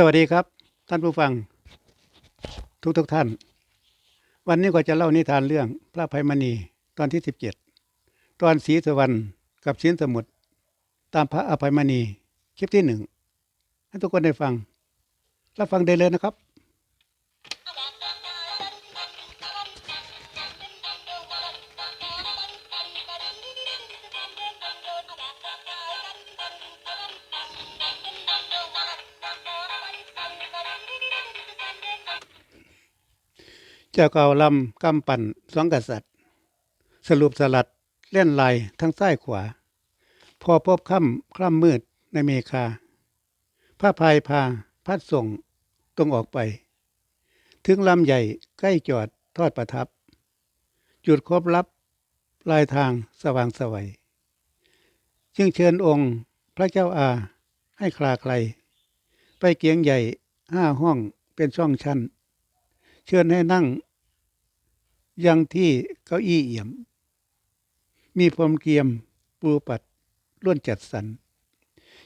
สวัสดีครับ ท่านผู้ฟัง ทุกทุกท่าน วันนี้ก็จะเล่านิทานเรื่องพระภัยมณีตอนที่สิบเจ็ดตอนสีสวรรค์กับสินสมุทรตามพระอภัยมณีคลิปที่หนึ่งให้ทุกคนได้ฟังรับฟังได้เลยนะครับ เจ้าเก่าลำกำปั่นสองกษัตริย์ สรุปสลัดเล่นลายทั้งซ้ายขวา พอพบค่ำคล่ำมืดในเมคาพระพายพาพัดส่งตรงออกไป ถึงลำใหญ่ใกล้จอดทอดประทับ จุดครบลับลายทางสว่างสวัยจึงเชิญองค์พระเจ้าอาให้คลาใคร ไปเกียงใหญ่ห้าห้องเป็นช่องชั้น เชิญให้นั่ง ยังที่เก้าอี้เอี่ยม มีพรมเกียมปูปัดล้วนจัดสรร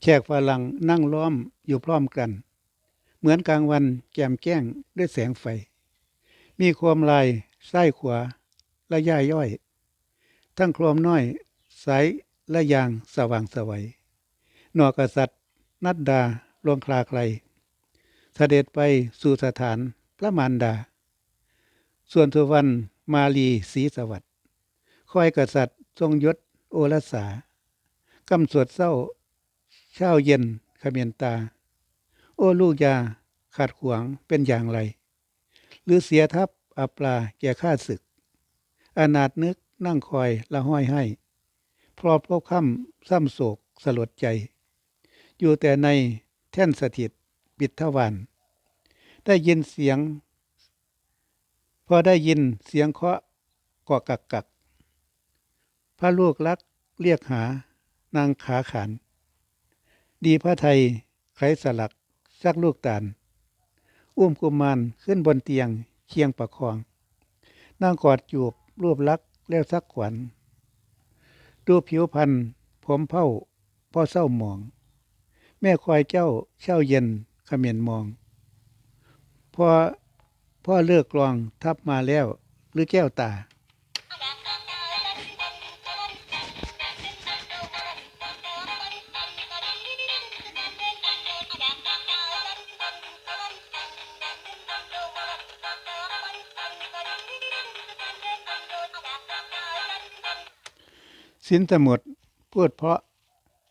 แขกฝรั่งนั่งล้อมอยู่พร้อมกัน เหมือนกลางวันแจ่มแจ้งด้วยแสงไฟ มีโคมลายซ้ขวาและย่าย่อย ทั้งโครมน้อยสายและยางสว่างสวัยหนอกษัตริย์ นัดดาลวงคลาใครเสด็จไปสู่สถานพระมารดา ส่วนสุวรรณมาลีศรีสวัสดิ์คอยกษัตริย์ ทรงยศโอรสากำสวดเศร้า เช้าเย็นขเมียนตา โอ้ลูกยาขาดขวางเป็นอย่างไร หรือเสียทัพอับปลาแก่ข้าศึก อนาถนึกนั่งคอยละห้อยให้ พรอพบค่ำซ้ำโศกสลดใจ อยู่แต่ในแท่นสถิตปิดทวารได้ยินเสียง พอได้ยินเสียงเคาะกอกักกัก พระลูกรักเรียกหานางขาขาน ดีพระไทยไขสลักชักลูกตาล อุ้มกุมารขึ้นบนเตียงเคียงประคองนางกอดจูบรูปลักแล้วสักขวัญ ดูผิวพันธ์ผมเผ้าพ่อเศร้าหมอง แม่คอยเจ้าเช่าเย็นขมียนมอง พอ พ่อเลือกกลองทับมาแล้ว หรือแก้วตา สินสมุดพูดเพราะ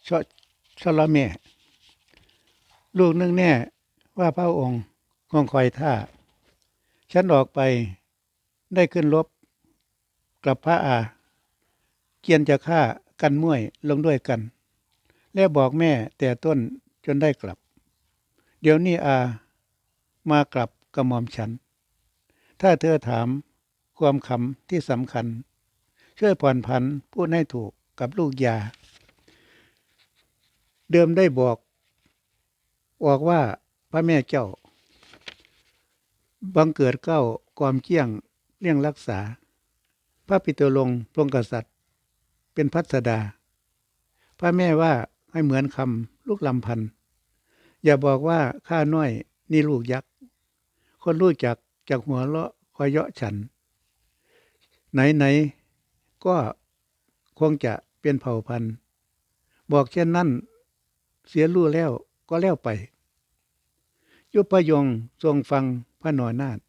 ชอชละแม่ลูกนึกแน่ว่าพระองค์คงคอยท่า ฉันออกไปได้ขึ้นรบกับพระอา เกียนจะฆ่ากันม่วยลงด้วยกัน แล้วบอกแม่แต่ต้นจนได้กลับ เดี๋ยวนี้อา มากลับกระหม่อมฉัน ถ้าเธอถามความคำที่สำคัญ ช่วยผ่อนผันพูดให้ถูกกับลูกยา เดิมได้บอก บอกว่าพระแม่เจ้า บังเกิดเก้าความเกี้ยงเลี่ยงรักษา พระปิตลงพรงกษัตริย์ เป็นพัสดา พระแม่ว่าให้เหมือนคำลูกลำพัน อย่าบอกว่าข้าน้อยนี่ลูกยักษ์ คนรู้จักจากหัวเลาะคอยเยาะฉัน ไหนไหนๆก็คงจะเป็นเผ่าพันธุ์ บอกเช่นนั้นเสียรู้แล้วก็แล้วไป ยุพยงทรงฟัง พระนอนาถ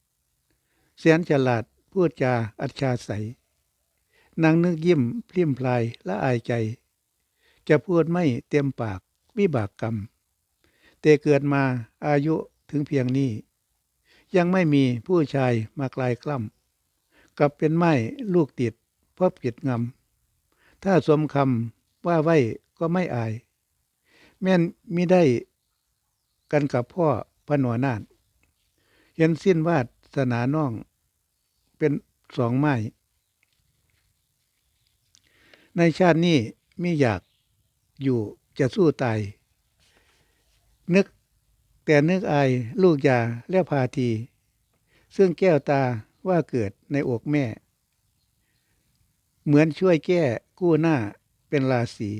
เสียนฉลาดพูดจาอัจฉาใสนางนึกยิ้มพริ้มพลายและอายใจ จะพูดไม่เต็มปากวิบากกรรม แต่เกิดมาอายุถึงเพียงนี้ ยังไม่มีผู้ชายมากลายกล้ำกลับเป็นไม้ลูกติดเพราะผิดงำถ้าสมคำว่าไว้ก็ไม่อาย แม่นมิได้กันกับพ่อพระนวนาถ เห็นสิ้นวาสนาน้องเป็นสองไม้ในชาตินี้มิอยากอยู่จะสู้ตาย นึกแต่นึกอายลูกยาและพาที ซึ่งแก้วตาว่าเกิดในอกแม่ เหมือนช่วยแก้กู้หน้าเป็นราศี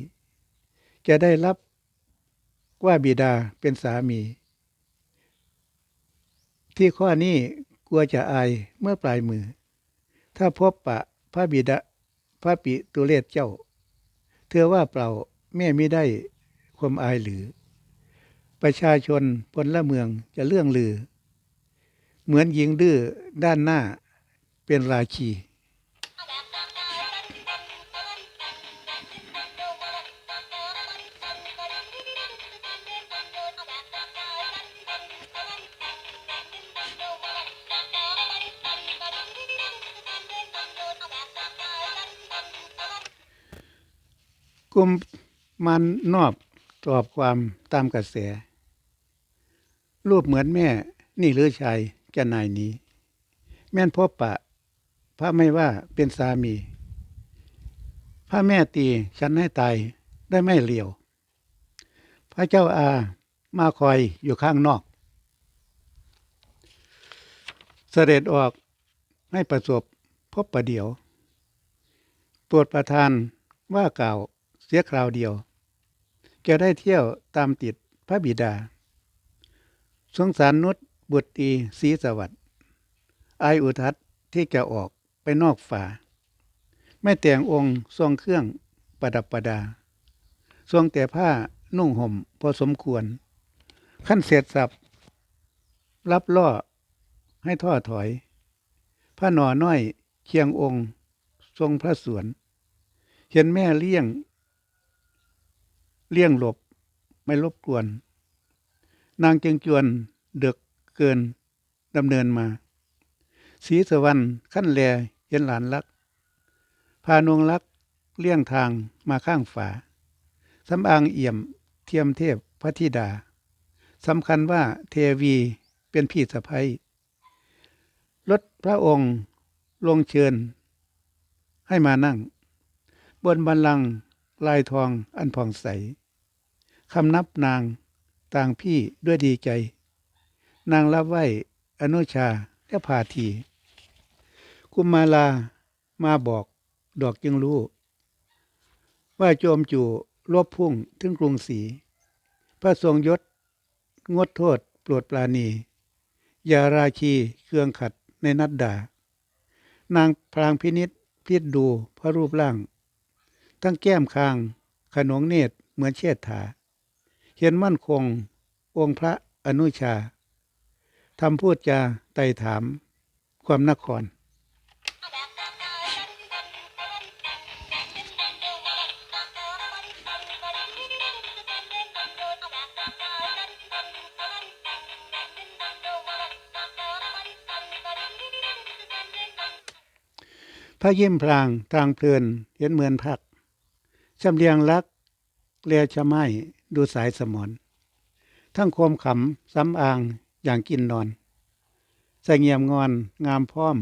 จะได้รับว่าบิดาเป็นสามี ที่ข้อนี้กลัวจะอายเมื่อปลายมือ ถ้าพบปะพระบิดาพระปิตุเลศเจ้า เธอว่าเปล่าแม่ไม่ได้ความอายหรือ ประชาชนพลละเมืองจะเลื่องลือ เหมือนหญิงดื้อด้านหน้าเป็นราชี ลุ่มมันนอบตอบความตามกระแส รูปเหมือนแม่ นี่หรือชายจะนายนี้ แม่นพบปะ พระไม่ว่าเป็นสามี พระแม่ตีฉันให้ตายได้ไม่เหลียว พระเจ้าอามาคอยอยู่ข้างนอก เสด็จออกให้ประสบพบประเดียวโปรดประทานว่ากล่าว เสียคราวเดียว แกได้เที่ยวตามติดพระบิดา สงสารนุษบุตรตีศรีสวัสดิ์อายอุทัศที่จะออกไปนอกฝาไม่แต่งองค์ทรงเครื่องประดับประดา ทรงแต่ผ้านุ่งห่มพอสมควร ขั้นเสร็จสับ รับล่อให้ท่อถอยพระหน่อน้อยเคียงองค์ ทรงพระสวน เห็นแม่เลี้ยง เลี่ยงหลบไม่รบกวน นางจึงจวนเดึกเกินดำเนินมาสีสวรรค์ขั้นแลเห็นหลานรัก พานวงรักเลี่ยงทางมาข้างฝาสำอางเอี่ยมเทียมเทพพระธิดาสำคัญว่าเทวีเป็นพี่สะพ้ยรถพระองค์ลงเชิญ ให้มานั่ง บนบันลังก์ ลายทองอันผ่องใสคำนับนางต่างพี่ด้วยดีใจ นางรับไหวอนุชาและพาที กุมาลามาบอกดอกจึงรู้ ว่าโจมจู่ลบพุ่งถึงกรุงศรีพระทรงยศ งดโทษปรดปราณีอย่าราชีเครื่องขัดในนัดดา นางพลางพินิษพิจดูพระรูปร่าง ทั้งแก้มคาง ขนงเนตรเหมือนเชษฐาเห็นมั่นคง องค์พระอนุชาทำพูดจาไต่ถาม ความนคร พระยิ้มพลางทางเพลินเห็นเหมือนพัก ชำเลียงรักเลียชะไม้ดูสายสมอนทั้งโคมขำซ้ำอางอย่างกินนอนใส่เงียมงอนงามพร้อม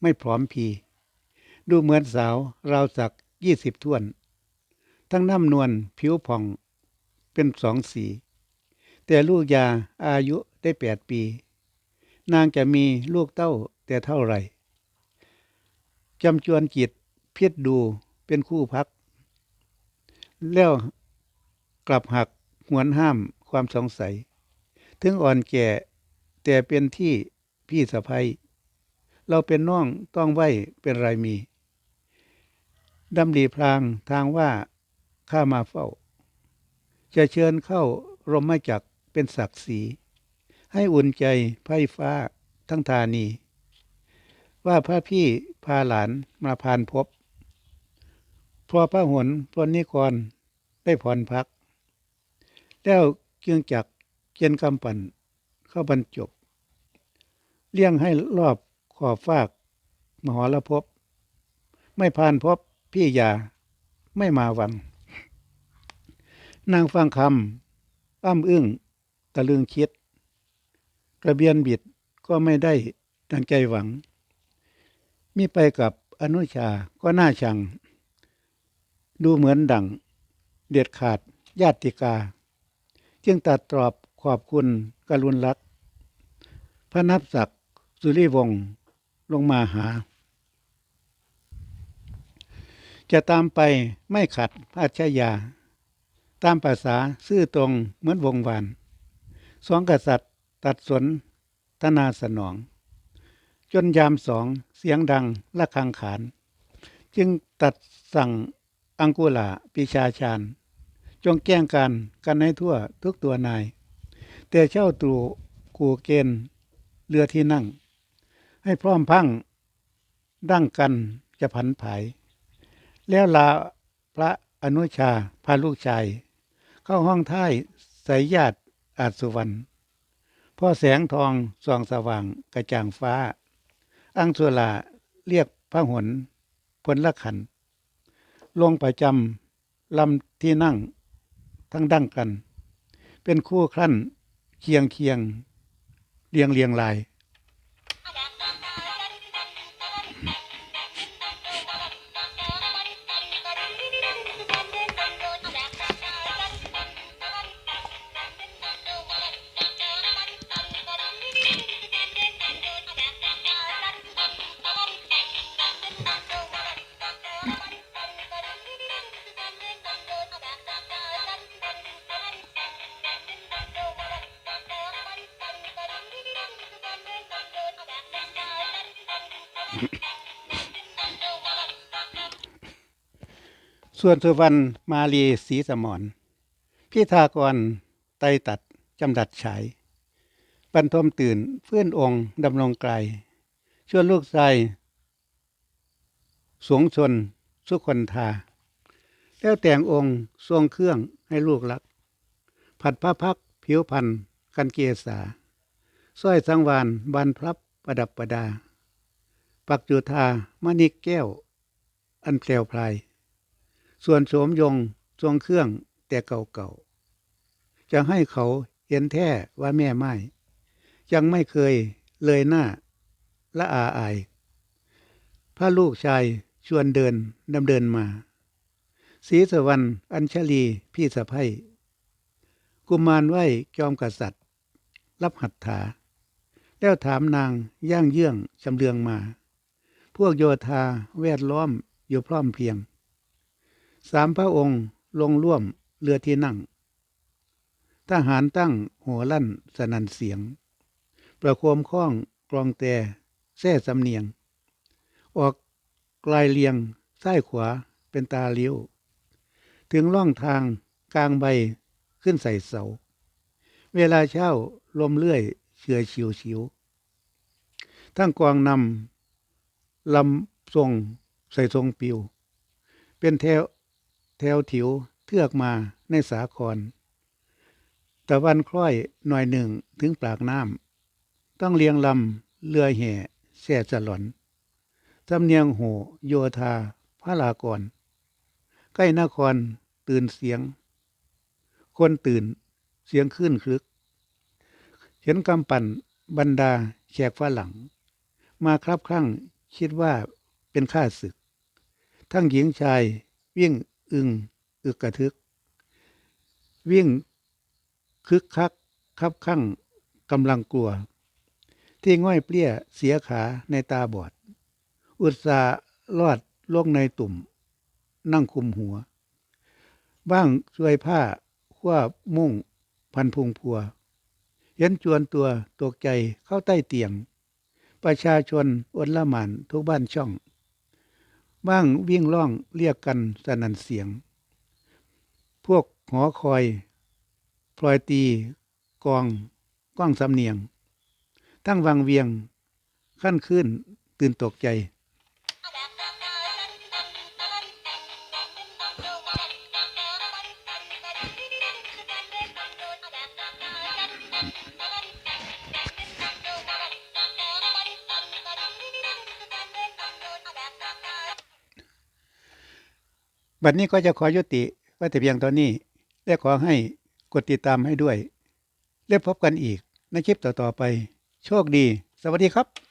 ไม่พร้อมพีดูเหมือนสาวราวสักยี่สิบท่วน ทั้งน้ำนวลผิวผ่องเป็นสองสี แต่ลูกยาอายุได้แปดปี นางจะมีลูกเต้าแต่เท่าไหร่จำจวนจิตพิษดูเป็นคู่พัก แล้วกลับหักหวนห้ามความสงสัย ถึงอ่อนแก่แต่เป็นที่พี่สะพ้ยเราเป็นน้องต้องไหวเป็นไรมีดำรีพลางทางว่าข้ามาเฝ้า จะเชิญเข้ารมมาจักเป็นศักดิ์ศรีให้อุ่นใจไพ่ฟ้าทั้งธานี ว่าพระพี่พาหลานมาพานพบ พอพระหนพลนิกร ได้ผ่อนพัก แล้วเกียงจักเกียนกำปั่นเข้าบรรจบ เลี้ยงให้รอบขอบฟาก มหรพบ ไม่พานพบพี่ยาไม่มาวัง นางฟังคำอ้ำอึ้งตะลึงคิด กระเบียนบิดก็ไม่ได้ดังใจหวัง มีไปกับอนุชาก็น่าชัง ดูเหมือนดัง เด็ดขาดญาติกา จึงตัดตรอบขอบคุณกรุณรัก พระนับศักดิ์สุริวงศ์ลงมาหา จะตามไปไม่ขัดพระชายาตามภาษาซื่อตรงเหมือนวงวานสองกษัตริย์ตัดสนทนาสนอง จนยามสองเสียงดังละคังขาน จึงตัดสั่ง อังกุลาปิชาชาญจงแก้งกันกันให้ทั่วทุกตัวนาย แต่เช่าตูกูเกณฑ์เรือที่นั่ง ให้พร้อมพังดั้งกันจะผันผาย แล้วลาพระอนุชาพาลูกชาย เข้าห้องท้ายใส่ญาติอาจสุวรรณพ่อแสงทองส่องสว่างกระจ่างฟ้า อังสุลาเรียกพระหนพลละขัน ลงประจำลำที่นั่งทั้งดั้งกัน เป็นคู่ครั้นเคียงเคียงเรียงเรียงลาย ส่วนสุวรรณมาลีศรีสมรพิธากรไตตัดจำดัดฉายบรรทมตื่นเพื่อนองค์ดำรงไกลชวนลูกชายสวงชนสุคนทา แล้วแต่งองค์ทรงเครื่องให้ลูกรัก ผัดพระพักผิวพันธ์กันเกษาสร้อยสังวานบานพรับประดับประดา ปักจุธามณิกแก้ว อันแปลวพลาย ส่วนโสมยงทรงเครื่องแต่เก่าๆ จะให้เขาเห็นแท้ว่าแม่ไม้ยังไม่เคยเลยหน้าละอาอาย พระลูกชายชวนเดินดำเดินมาศรีสวรรณอัญชลีพี่สะพ้ยกุมารไหวจอมกษัตริย์ รับหัตถา แล้วถามนางย่างเยื่องชำเลืองมา พวกโยธาแวดล้อมอยู่พร้อมเพียง สามพระองค์ลงร่วมเรือที่นั่ง ทหารตั้งหัวลั่นสนันเสียง ประโคมข้องกรองแต่แท้สำเนียง ออกกลายเลียงซ้ายขวาเป็นตาเลี้ยว ถึงล่องทางกลางใบขึ้นใส่เสา เวลาเช้าลมเลื่อยเชื่อชิวชิวทั้งกวางนำลำทรงใส่ทรงปิว เป็นแถว แถวถิวเทือกมาในสาคร ตะวันคล้อยหน่อยหนึ่งถึงปากน้ำต้องเลียงลำเรือแห่แส่สลอนสำเนียงโหโยธาพระลากร ใกล้นครตื่นเสียง คนตื่นเสียงขึ้นคลึก เห็นกำปั่นบรรดาแขกฝรั่ง มาครับครั้งคิดว่าเป็นข้าศึก ทั้งหญิงชายวิ่ง อึงอึกกระทึก วิ่งคึกคักคับข้างกำลังกลัว ที่ง่อยเปลี้ยเสียขาในตาบอด อุตสาหรอดลงในตุ่ม นั่งคุมหัว บ้างช่วยผ้าคว้ามุ่งพันพุงพัว เห็นจวนตัวตกใจเข้าใต้เตียง ประชาชนอดละหมานทุกบ้านช่อง บ้างวิ่งล่องเรียกกันสนันเสียง พวกหอคอยพลอยตี กองก้องสำเนียงทั้งวังเวียง ขั้นขึ้นตื่นตกใจ บัดนี้ก็จะขอยุติไว้แต่เพียงตอนนี้ และขอให้กดติดตามให้ด้วย และพบกันอีกในคลิปต่อๆไป โชคดี สวัสดีครับ